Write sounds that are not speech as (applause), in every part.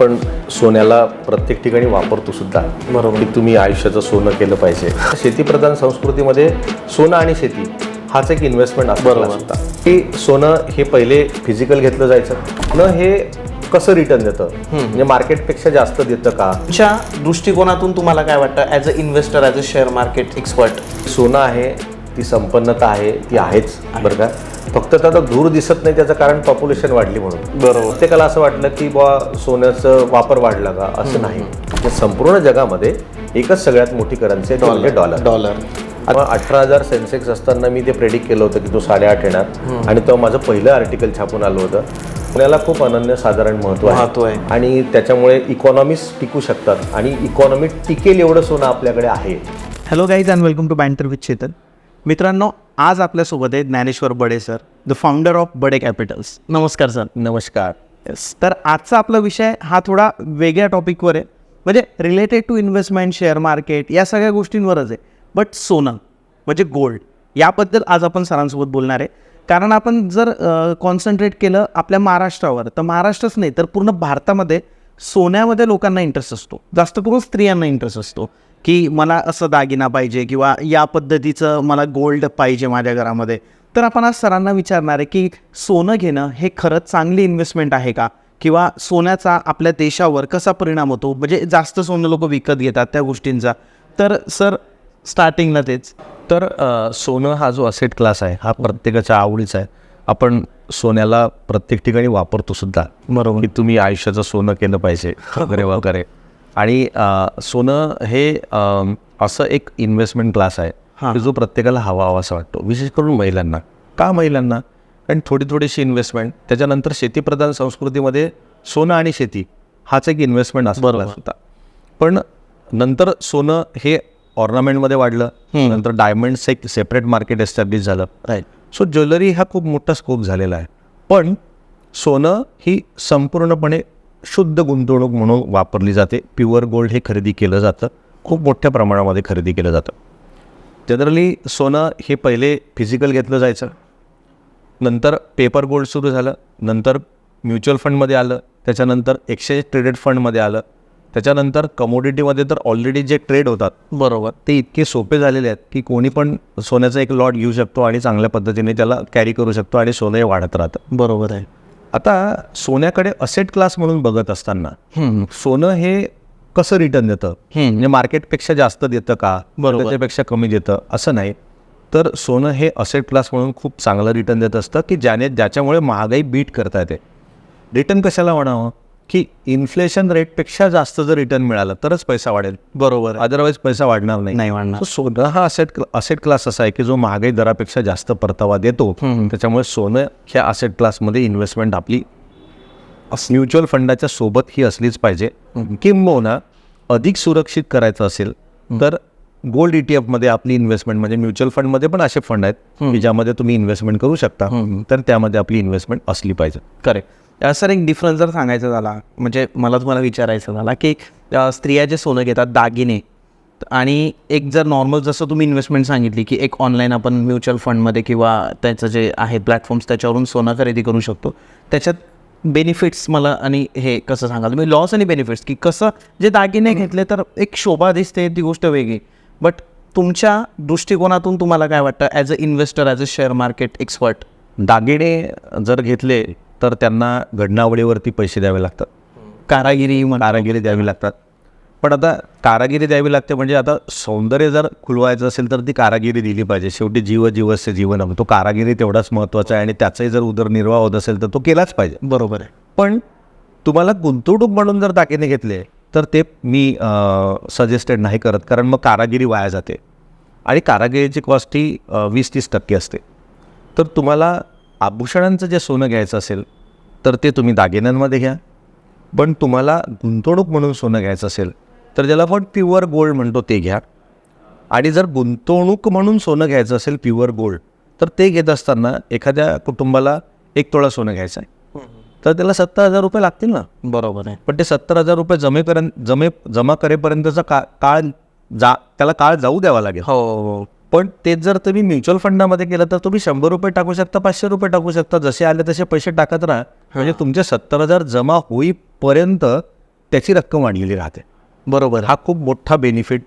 पण सोन्याला प्रत्येक ठिकाणी वापरतो सुद्धा. बरोबर. की तुम्ही आयुष्याचं सोनं केलं पाहिजे. शेतीप्रधान संस्कृतीमध्ये सोनं आणि शेती हाच एक इन्व्हेस्टमेंट बरोबर. होता की सोनं हे पहिले फिजिकल घेतलं जायचं. न हे कसं रिटर्न देतं? म्हणजे मार्केटपेक्षा जास्त देतं का? तुमच्या दृष्टिकोनातून तुम्हाला काय वाटतं? As a investor as a share market expert सोनं आहे ती संपन्नता आहे ती आहेच बरं का? फक्त त्याचा धूर दिसत नाही त्याचं कारण पॉप्युलेशन वाढली म्हणून. बरोबर. प्रत्येकाला असं वाटलं की बुवा सोन्याचं वापर वाढला का? असं नाही. तर संपूर्ण जगामध्ये एकच सगळ्यात मोठी करन्सी आहे म्हणजे डॉलर डॉलर आता अठरा हजार सेन्सेक्स असताना मी ते प्रेडिक्ट केलं होतं की तो साडेआठ येणार. आणि तेव्हा माझं पहिलं आर्टिकल छापून आलं होतं. पुण्याला खूप अनन्यसाधारण महत्त्व महत्त्व आहे. आणि त्याच्यामुळे इकॉनॉमीज टिकू शकतात. आणि इकॉनॉमी टिकेल एवढं सोनं आपल्याकडे आहे. Hello guys and welcome to banter with Chetan मित्रांनो आज आपल्यासोबत आहे Dnyaneshwar Bade sir the founder of Bade capitals नमस्कार सर नमस्कार. येस तर आजचा आपला विषय हा थोडा वेगळ्या टॉपिकवर आहे. म्हणजे related to investment share market या सगळ्या गोष्टींवरच आहे. बट सोनं म्हणजे गोल्ड याबद्दल आज आपण सरांसोबत बोलणार आहे. कारण आपण जर कॉन्सन्ट्रेट केलं आपल्या महाराष्ट्रावर तर महाराष्ट्रच नाही तर पूर्ण भारतामध्ये सोन्यामध्ये लोकांना इंटरेस्ट असतो. जास्त करून स्त्रियांना इंटरेस्ट असतो. की मला असं दागिना पाहिजे किंवा या पद्धतीचं मला गोल्ड पाहिजे माझ्या घरामध्ये. तर आपण आज सरांना विचारणार आहे की सोनं घेणं हे खरंच चांगली इन्व्हेस्टमेंट आहे का? किंवा सोन्याचा आपल्या देशावर कसा परिणाम होतो? म्हणजे जास्त सोनं लोक विकत घेतात त्या गोष्टींचा. तर सर स्टार्टिंगला तेच. तर सोनं हा जो असेट क्लास आहे हा प्रत्येकाच्या आवडीचा आहे. आपण सोन्याला प्रत्येक ठिकाणी वापरतो सुद्धा. बरोबर. की तुम्ही आयुष्याचं सोनं केलं पाहिजे वगैरे वगैरे. आणि सोनं हे असं एक इन्व्हेस्टमेंट क्लास आहे. हां. की जो प्रत्येकाला हवा हवा असा वाटतो. विशेष करून महिलांना. का महिलांना? कारण थोडी थोडीशी इन्व्हेस्टमेंट त्याच्यानंतर शेतीप्रधान संस्कृतीमध्ये सोनं आणि शेती हाच एक इन्व्हेस्टमेंट असतो बरोबर. होता. पण नंतर सोनं हे ऑर्नामेंटमध्ये वाढलं. नंतर डायमंड्स एक सेपरेट मार्केट एस्टॅब्लिश झालं. राईट सो ज्वेलरी हा खूप मोठा स्कोप झालेला आहे. पण सोनं ही संपूर्णपणे शुद्ध गुंतवणूक म्हणून वापरली जाते. प्युअर गोल्ड हे खरेदी केलं जातं. खूप मोठ्या प्रमाणामध्ये खरेदी केलं जातं. जनरली सोनं हे पहिले फिजिकल घेतलं जायचं. नंतर पेपर गोल्ड सुरू झालं. नंतर म्युच्युअल फंडमध्ये आलं. त्याच्यानंतर एक्सचेंज ट्रेडेड फंडमध्ये आलं. त्याच्यानंतर कमोडिटीमध्ये तर ऑलरेडी जे ट्रेड होतात. बरोबर. ते इतके सोपे झालेले आहेत की कोणी पण सोन्याचा एक लॉट घेऊ शकतो आणि चांगल्या पद्धतीने त्याला कॅरी करू शकतो आणि सोनं हे वाढत राहतं. बरोबर आहे. आता सोन्याकडे असेट क्लास म्हणून बघत असताना सोनं हे कसं रिटर्न देतं? म्हणजे मार्केटपेक्षा जास्त देतं का? बरोबर. त्याच्यापेक्षा कमी देतं? असं नाही. तर सोनं हे असेट क्लास म्हणून खूप चांगलं रिटर्न देत असतं की ज्याने ज्याच्यामुळे महागाई बीट करता येते. रिटर्न कशाला म्हणावं? की इन्फ्लेशन रेटपेक्षा जास्त जर रिटर्न मिळालं तरच पैसा वाढेल. बरोबर अदरवाईज पैसा वाढणार नाही. नाही वाढणार. सोनं हा असेट असेट क्लास असा आहे की जो महागाई दरापेक्षा जास्त परतावा देतो. त्याच्यामुळे सोनं ह्या असेट क्लासमध्ये इन्व्हेस्टमेंट आपली म्युच्युअल फंडाच्या सोबत ही असलीच पाहिजे. किंबहुना अधिक सुरक्षित करायचं असेल तर गोल्ड ई टी एफमध्ये आपली इन्व्हेस्टमेंट म्हणजे म्युच्युअल फंडमध्ये पण असे फंड आहेत की ज्यामध्ये तुम्ही इन्व्हेस्टमेंट करू शकता. तर त्यामध्ये आपली इन्व्हेस्टमेंट असली पाहिजे. करेक्ट सर एक डिफरन्स जर सांगायचा झाला म्हणजे मला तुम्हाला विचारायचं झाला की स्त्रिया जे सोनं घेतात दागिने आणि एक जर नॉर्मल जसं तुम्ही इन्व्हेस्टमेंट सांगितली की एक ऑनलाईन आपण म्युच्युअल फंडमध्ये किंवा त्याचं जे आहे प्लॅटफॉर्म्स त्याच्यावरून सोनं खरेदी करू शकतो. त्याच्यात बेनिफिट्स मला आणि हे कसं सांगाल? म्हणजे तुम्ही लॉस आणि बेनिफिट्स की कसं जे दागिने घेतले तर एक शोभा दिसते ती गोष्ट वेगळी. बट तुमच्या दृष्टिकोनातून तुम्हाला काय वाटतं? As a investor as a share market expert दागिने जर घेतले तर त्यांना घडणावळीवरती पैसे द्यावे लागतात. कारागिरी कारागिरी द्यावी लागतात. पण आता कारागिरी द्यावी लागते म्हणजे आता सौंदर्य जर खुलवायचं असेल तर ती कारागिरी दिली पाहिजे. शेवटी जीव जीवस्य जीवन तो कारागिरी तेवढाच महत्त्वाचा आहे आणि त्याचाही जर उदरनिर्वाह होत असेल तर तो केलाच पाहिजे. बरोबर आहे. पण तुम्हाला गुंतवणूक म्हणून जर दागिने घेतले तर ते मी सजेस्टेड नाही करत. कारण मग कारागिरी वाया जाते. आणि कारागिरीची कॉस्ट ही वीस तीस टक्के असते. तर तुम्हाला आभूषणांचं जे सोनं घ्यायचं असेल तर ते तुम्ही दागिन्यांमध्ये घ्या. पण तुम्हाला गुंतवणूक म्हणून सोनं घ्यायचं असेल तर ज्याला आपण प्युअर गोल्ड म्हणतो ते घ्या. आणि जर गुंतवणूक म्हणून सोनं घ्यायचं असेल प्युअर गोल्ड तर ते घेत असताना एखाद्या कुटुंबाला एक तोळा सोनं घ्यायचं आहे. तर त्याला सत्तर हजार रुपये लागतील ना? बरोबर आहे. पण ते सत्तर हजार रुपये जमेपर्यंत जमे जमा करेपर्यंतचा का काळ जा त्याला काळ जाऊ द्यावा लागेल. हो हो. पण तेच जर तुम्ही म्युच्युअल फंडामध्ये केलं तर तुम्ही शंभर रुपये टाकू शकता पाचशे रुपये टाकू शकता. जसे आले तसे पैसे टाकत राहा. म्हणजे तुमचे सत्तर हजार जमा होईपर्यंत त्याची रक्कम वाढलेली राहते. बरोबर. हा खूप मोठा बेनिफिट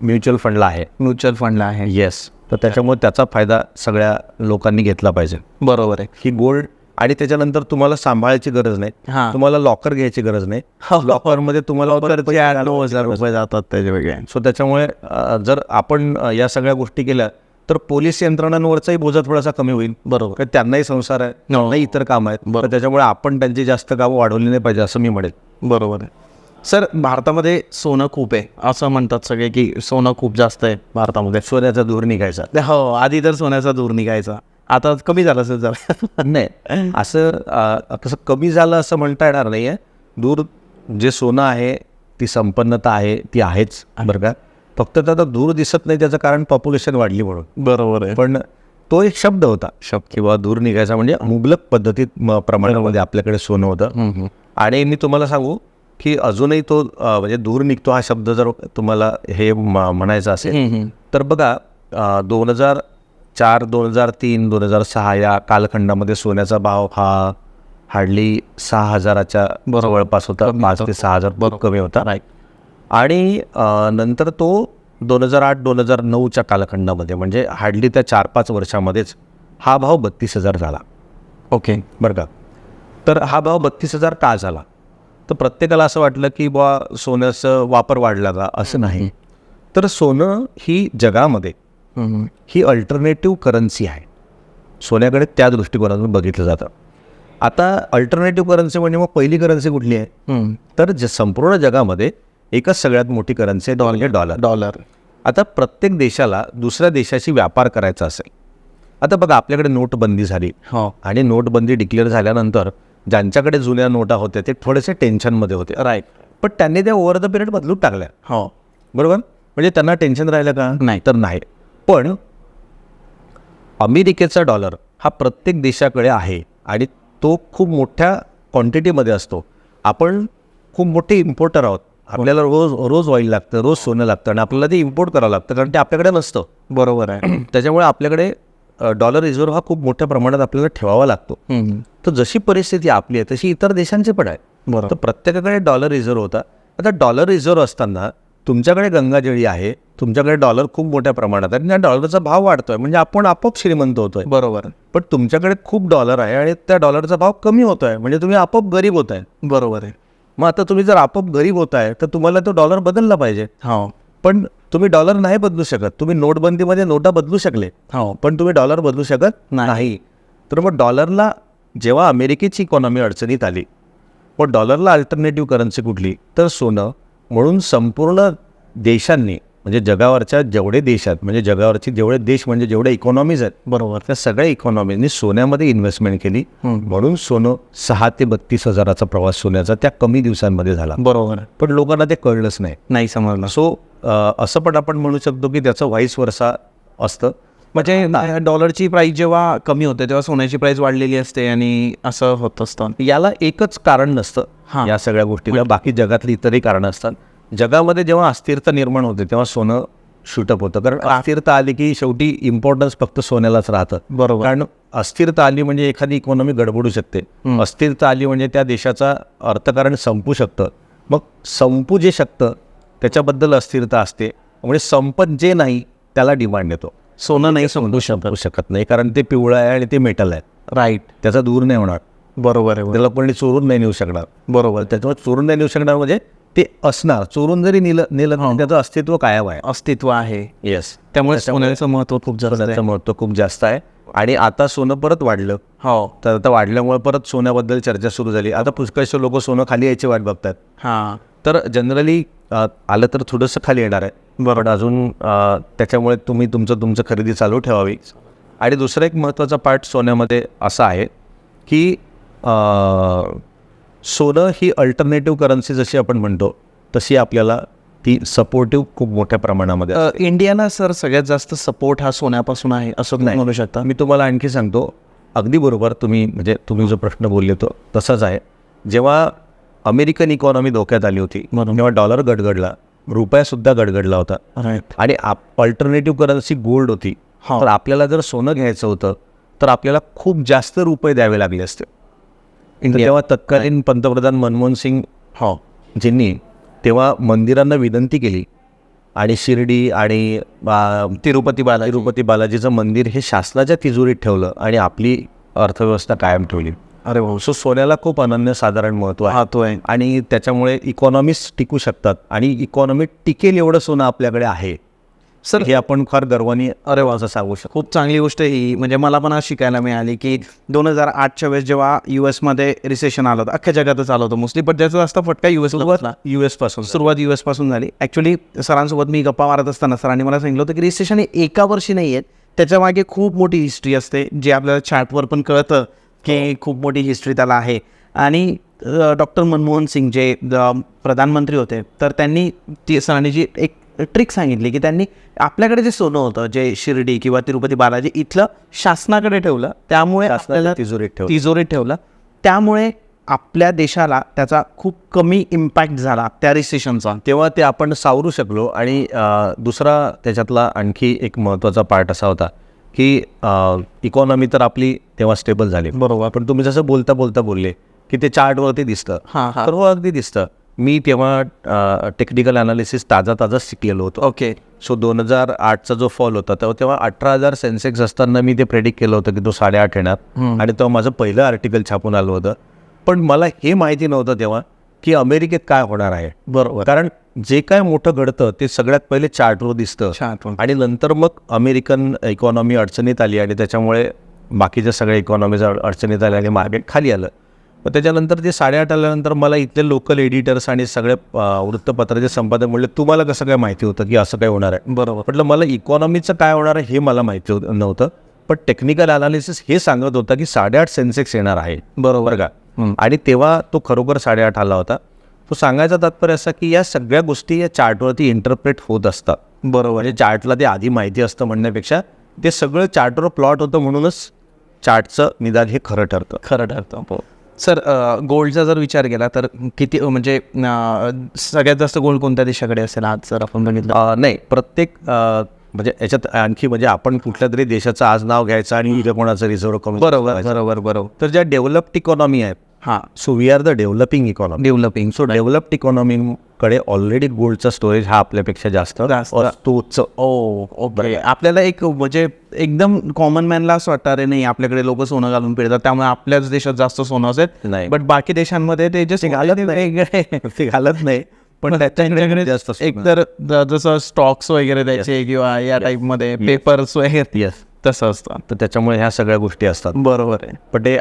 म्युच्युअल फंडला आहे. म्युच्युअल फंडला आहे. येस तर त्याच्यामुळे त्याचा फायदा सगळ्या लोकांनी घेतला पाहिजे. बरोबर आहे. ही गोल्ड आणि त्याच्यानंतर तुम्हाला सांभाळायची गरज नाही. हा. तुम्हाला लॉकर घ्यायची गरज नाही. लॉकरमध्ये तुम्हाला नऊ हजार रुपये जातात त्याचे वेगळे. सो त्याच्यामुळे जर आपण या सगळ्या गोष्टी केल्या तर पोलीस यंत्रणांवरचाही बोजा थोडासा कमी होईल. बरोबर. त्यांनाही संसार आहे त्यांनाही इतर काम आहेत. तर त्याच्यामुळे आपण त्यांची जास्त गावं वाढवली नाही पाहिजे असं मी म्हणेल बरोबर आहे. सर भारतामध्ये सोनं खूप आहे. असं म्हणतात सगळे की सोनं खूप जास्त आहे भारतामध्ये. सोन्याचा दूर निघायचा. हो आधी तर सोन्याचा दूर निघायचा. आता कमी झालं असेल जरा. नाही असं कसं कमी झालं असं म्हणता येणार नाही आहे दूर जे सोनं आहे ती संपन्नता आहे ती आहेच बरं का? फक्त त्याचा दूर दिसत नाही त्याचं कारण पॉप्युलेशन वाढली म्हणून. बरोबर आहे. पण तो एक शब्द होता. शब्द किंवा दूर निघायचा म्हणजे मुबलक पद्धतीत प्रमाणामध्ये आपल्याकडे सोनं होतं. आणि मी तुम्हाला सांगू की अजूनही तो म्हणजे दूर निघतो हा शब्द जर तुम्हाला हे म्हणायचा असेल तर बघा दोन हजार चार दोन हजार तीन दोन हजार सहा या कालखंडामध्ये सोन्याचा भाव हा हार्डली सहा हजाराच्या जवळपास होता. पाच ते सहा हजार कमी होता. आणि नंतर तो दोन हजार आठ दोन हजार नऊच्या कालखंडामध्ये म्हणजे हार्डली त्या चार पाच वर्षामध्येच हा भाव बत्तीस हजार झाला. ओके. बरं का? तर हा भाव बत्तीस हजार का झाला? तर प्रत्येकाला असं वाटलं की बुवा सोन्याचं वापर वाढला का असं नाही. तर सोनं ही जगामध्ये ही अल्टरनेटिव्ह करन्सी आहे. सोन्याकडे त्या दृष्टिकोनातून बघितलं जातं. आता अल्टरनेटिव्ह करन्सी म्हणजे मग पहिली करन्सी कुठली आहे? तर ज संपूर्ण जगामध्ये एकच सगळ्यात मोठी करन्सी आहे म्हणजे डॉलर. डॉलर. आता प्रत्येक देशाला दुसऱ्या देशाशी व्यापार करायचा असेल. आता बघा आपल्याकडे नोटबंदी झाली. हो. आणि नोटबंदी डिक्लेअर झाल्यानंतर ज्यांच्याकडे जुन्या नोटा होत्या ते थोडेसे टेन्शनमध्ये होते. राईट पण त्यांनी त्या ओव्हर द पिरियड बदलून टाकल्या. हो. बरोबर? म्हणजे त्यांना टेन्शन राहिलं का? नाही. तर नाही. पण अमेरिकेचा डॉलर हा प्रत्येक देशाकडे आहे आणि तो खूप मोठ्या क्वांटिटीमध्ये असतो. आपण खूप मोठे इम्पोर्टर आहोत. आपल्याला रोज रोज ऑइल लागतं रोज सोनं लागतं आणि आपल्याला ते इम्पोर्ट करावं लागतं कारण ते आपल्याकडे नसतं. बरोबर आहे. (clears throat) त्याच्यामुळे आपल्याकडे डॉलर रिझर्व्ह हा खूप मोठ्या प्रमाणात आपल्याला ठेवावा लागतो. तर जशी परिस्थिती आपली आहे तशी इतर देशांची पण आहे. बरोबर. तर प्रत्येकाकडे डॉलर रिझर्व्ह होता. आता डॉलर रिझर्व्ह असताना तुमच्याकडे गंगाजळी आहे तुमच्याकडे डॉलर खूप मोठ्या प्रमाणात आहे आणि त्या डॉलरचा भाव वाढतोय. म्हणजे आपण आपोआप श्रीमंत होतोय. बरोबर. पण तुमच्याकडे खूप डॉलर आहे आणि त्या डॉलरचा भाव कमी होतोय. म्हणजे तुम्ही आपोआप गरीब होत आहे बरोबर आहे. मग आता तुम्ही जर आपोआप गरीब होत आहे तर तुम्हाला तो डॉलर बदलला पाहिजे. हो. पण तुम्ही डॉलर नाही बदलू शकत. तुम्ही नोटबंदीमध्ये नोटा बदलू शकले. हो. पण तुम्ही डॉलर बदलू शकत नाही. तर मग डॉलरला जेव्हा अमेरिकेची इकॉनॉमी अडचणीत आली मग डॉलरला अल्टरनेटिव्ह करन्सी कुठली? तर सोनं म्हणून संपूर्ण देशांनी म्हणजे जगावरच्या जेवढे देश आहेत म्हणजे जगावरचे जेवढे देश म्हणजे जेवढे इकॉनॉमीज आहेत बरोबर. त्या सगळ्या इकॉनॉमीजनी सोन्यामध्ये इन्व्हेस्टमेंट केली. म्हणून सोनं सहा ते बत्तीस हजाराचा प्रवास सोन्याचा त्या कमी दिवसांमध्ये झाला. बरोबर. पण लोकांना ते कळलंच नाही. नाही समजलं. सो असं पण आपण म्हणू शकतो की त्याचं व्हाईस वर्षा असतं. म्हणजे डॉलरची प्राइस जेव्हा कमी होते तेव्हा सोन्याची प्राइस वाढलेली असते आणि असं होत असतं. याला एकच कारण नसतं हां. या सगळ्या गोष्टीला. बाकी जगातली इतरही कारणं असतात. जगामध्ये जेव्हा अस्थिरता निर्माण होते तेव्हा सोनं शूटअप होतं. कारण अस्थिरता आली की शेवटी इम्पॉर्टन्स फक्त सोन्यालाच राहतं. बरोबर. कारण अस्थिरता आली म्हणजे एखादी इकॉनॉमी गडबडू शकते. अस्थिरता आली म्हणजे त्या देशाचा अर्थकारण संपू शकतं. मग संपू जे शकतं त्याच्याबद्दल अस्थिरता असते. म्हणजे संपत जे नाही त्याला डिमांड येतो. सोनं नाही समजू संपू शकत नाही कारण ते पिवळं आहे आणि ते मेटल आहे राईट त्याचा दूर नाही होणार. बरोबर आहे त्याला कोणी चोरून नाही नेऊ शकणार. बरोबर. त्याच्यामुळे चोरून नाही नेऊ शकणार म्हणजे ते असणार. चोरून जरी नेलं नेलं त्याचं अस्तित्व कायम आहे. अस्तित्व आहे. येस त्यामुळे सोन्याचं महत्त्व खूप जास्त महत्त्व खूप जास्त आहे. आणि आता सोनं परत वाढलं. हो. तर आता वाढल्यामुळे परत सोन्याबद्दल चर्चा सुरू झाली. आता पुष्कळशे लोक सोनं खाली यायची वाट बघतात. हां. तर जनरली आलं तर थोडंसं खाली येणार आहे. बरं. अजून त्याच्यामुळे तुम्ही तुमचं तुमचं खरेदी चालू ठेवावी. आणि दुसरा एक महत्त्वाचा पार्ट सोन्यामध्ये असा आहे की सोनं ही अल्टरनेटिव्ह करन्सी जशी आपण म्हणतो तशी आपल्याला ती सपोर्टिव्ह खूप मोठ्या प्रमाणामध्ये इंडियाला सर सगळ्यात जास्त सपोर्ट हा सोन्यापासून आहे असं तुम्ही म्हणू शकता? मी तुम्हाला आणखी सांगतो अगदी बरोबर तुम्ही म्हणजे तुम्ही जो प्रश्न बोलले तो तसाच आहे. जेव्हा अमेरिकन इकॉनॉमी धोक्यात आली होती. तेव्हा डॉलर गडगडला रुपयासुद्धा गडगडला होता. आणि अल्टरनेटिव्ह करन्सी गोल्ड होती. हा. तर आपल्याला जर सोनं घ्यायचं होतं तर आपल्याला खूप जास्त रुपये द्यावे लागले असते. तेव्हा तत्कालीन पंतप्रधान मनमोहन सिंग हो. ज्यांनी तेव्हा मंदिरांना विनंती केली. आणि शिर्डी आणि तिरुपती बालाजी. तिरुपती बालाजीचं मंदिर हे शासनाच्या तिजोरीत ठेवलं आणि आपली अर्थव्यवस्था कायम ठेवली. अरे भाऊ सो सोन्याला खूप अनन्यसाधारण महत्त्व आहे. हा तो आहे. आणि त्याच्यामुळे इकॉनॉमीज टिकू शकतात. आणि इकॉनॉमी टिकेल एवढं सोनं आपल्याकडे आहे. सर हे आपण फार गर्वाने अरे वा. असं सांगू शकतो. खूप चांगली गोष्ट ही. म्हणजे मला पण आज शिकायला मिळाली की दोन हजार आठच्या वेळेस जेव्हा यू एसमध्ये रिसेशन आलं होतं अख्ख्या जगातच आलं होतं मोस्टली पण त्याचा जास्त फटका यू एस सुरुवात यू एसपासून. सुरुवात यू पासून झाली. ॲक्च्युली सरांसोबत मी गप्पा मारत असताना सरांनी मला सांगितलं होतं की रिसेशन हे एका वर्षी नाही आहेत त्याच्यामागे खूप मोठी हिस्ट्री असते जे आपल्याला चार्टवर पण कळतं. की खूप मोठी हिस्ट्री त्याला आहे. आणि डॉक्टर मनमोहन सिंग जे प्रधानमंत्री होते तर त्यांनी ती सरांनी जी एक ट्रिक सांगितली की त्यांनी आपल्याकडे जे सोनं होतं जे शिर्डी किंवा तिरुपती बालाजी इथलं शासनाकडे ठेवलं त्यामुळे आपल्याला तिजोरीत ठेवलं. तिजोरीत ठेवलं. त्यामुळे आपल्या देशाला त्याचा खूप कमी इम्पॅक्ट झाला त्या रिसेशनचा तेव्हा ते आपण सावरू शकलो आणि दुसरा त्याच्यातला आणखी एक महत्त्वाचा पार्ट असा होता. की इकॉनॉमी तर आपली तेव्हा स्टेबल झाली. बरोबर. पण तुम्ही जसं बोलता बोलता बोलले की ते चार्टवरती दिसतं. हां, हां. तर हो अगदी दिसतं. मी तेव्हा टेक्निकल अनालिसिस ताजा ताजा शिकलेलो होतो. ओके. सो दोन हजार आठचा जो फॉल होता तेव्हा तेव्हा अठरा हजार सेन्सेक्स असताना मी ते प्रेडिक्ट केलं होतं की तो साडेआठ येणार. आणि तेव्हा माझं पहिलं आर्टिकल छापून आलं होतं. पण मला हे माहिती नव्हतं तेव्हा की अमेरिकेत काय होणार आहे? बरोबर. कारण जे काय मोठं घडतं ते सगळ्यात पहिले चार्टवर दिसतं. आणि नंतर मग अमेरिकन इकॉनॉमी अडचणीत आली आणि त्याच्यामुळे बाकीच्या सगळ्या इकॉनॉमीज अडचणीत आल्या आणि मार्केट खाली आलं. मग त्याच्यानंतर ते साडेआठ आल्यानंतर मला इथले लोकल एडिटर्स आणि सगळे वृत्तपत्राचे संपादक म्हणले तुम्हाला कसं काय माहिती होतं की असं काय होणार आहे? बरोबर. म्हटलं मला इकॉनॉमीचं काय होणार आहे हे मला माहिती होत नव्हतं. पण टेक्निकल अनालिसिस हे सांगत होता की साडेआठ सेन्सेक्स येणार आहे बरोबर. का? आणि तेव्हा तो खरोखर साडेआठ आला होता. तो सांगायचा तात्पर्य असा की या सगळ्या गोष्टी या चार्टवरती इंटरप्रेट होत असतात. बरोबर. म्हणजे चार्टला ते आधी माहिती असतं म्हणण्यापेक्षा ते सगळं चार्टवर प्लॉट होतं म्हणूनच चार्टचं निदान हे खरं ठरतं. खरं ठरतं. सर गोल्डचा जर विचार केला तर किती म्हणजे सगळ्यात जास्त गोल्ड कोणत्या देशाकडे असेल? आज जर आपण बघितलं. नाही प्रत्येक म्हणजे याच्यात आणखी म्हणजे आपण कुठल्या तरी देशाचं आज नाव घ्यायचं आणि इथे कोणाचं रिझर्व्ह कमी बरोबर बरोबर बरोबर. तर ज्या डेव्हलप्ड इकॉनॉमी आहेत हां. So we are the developing economy developing so developed इकॉनॉमीकडे already गोल्डचा स्टोरेज हा आपल्यापेक्षा जास्त. असतोच. Oh okay. आपल्याला एक म्हणजे एकदम कॉमन मॅनला असं वाटतं अरे नाही आपल्याकडे लोक सोनं घालून फिरतात त्यामुळे आपल्याच देशात जास्त सोनं असेल. नाही. बट बाकी देशांमध्ये ते जस्ट वेगळे. (laughs) ते घालत नाही. पण त्यांच्याकडे जास्त असतं. एक तर ज- जसं स्टॉक्स वगैरे द्यायचे किंवा या टाईपमध्ये पेपर्स वगैरे येस तसं असतं. तर त्याच्यामुळे ह्या सगळ्या गोष्टी असतात. बरोबर आहे. पण ते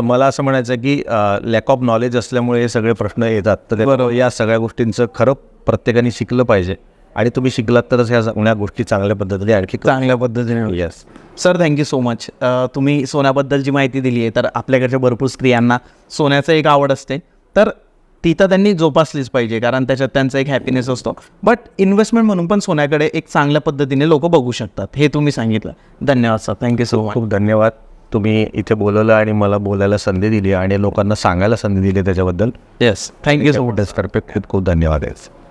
मला असं म्हणायचं की लॅक ऑफ नॉलेज असल्यामुळे हे सगळे प्रश्न येतात. तर त्यामुळे या सगळ्या गोष्टींचं खरं प्रत्येकाने शिकलं पाहिजे. आणि तुम्ही शिकलात तरच ह्या सगळ्या गोष्टी चांगल्या पद्धतीने आणखी चांगल्या पद्धतीने yes sir thank you so much तुम्ही सोन्याबद्दल जी माहिती दिली आहे तर आपल्याकडच्या भरपूर स्त्रियांना सोन्याचं एक आवड असते. तर ती तर त्यांनी जोपासलीच पाहिजे कारण त्याच्यात त्यांचा एक हॅपीनेस असतो. बट इन्व्हेस्टमेंट म्हणून पण सोन्याकडे एक चांगल्या पद्धतीने लोक बघू शकतात हे तुम्ही सांगितलं. धन्यवाद सर थँक्यू सो मच खूप धन्यवाद. तुम्ही इथे बोलवलं आणि मला बोलायला संधी दिली आणि लोकांना सांगायला संधी दिली त्याच्याबद्दल. येस थँक्यू सो मच खूप खूप धन्यवाद आहे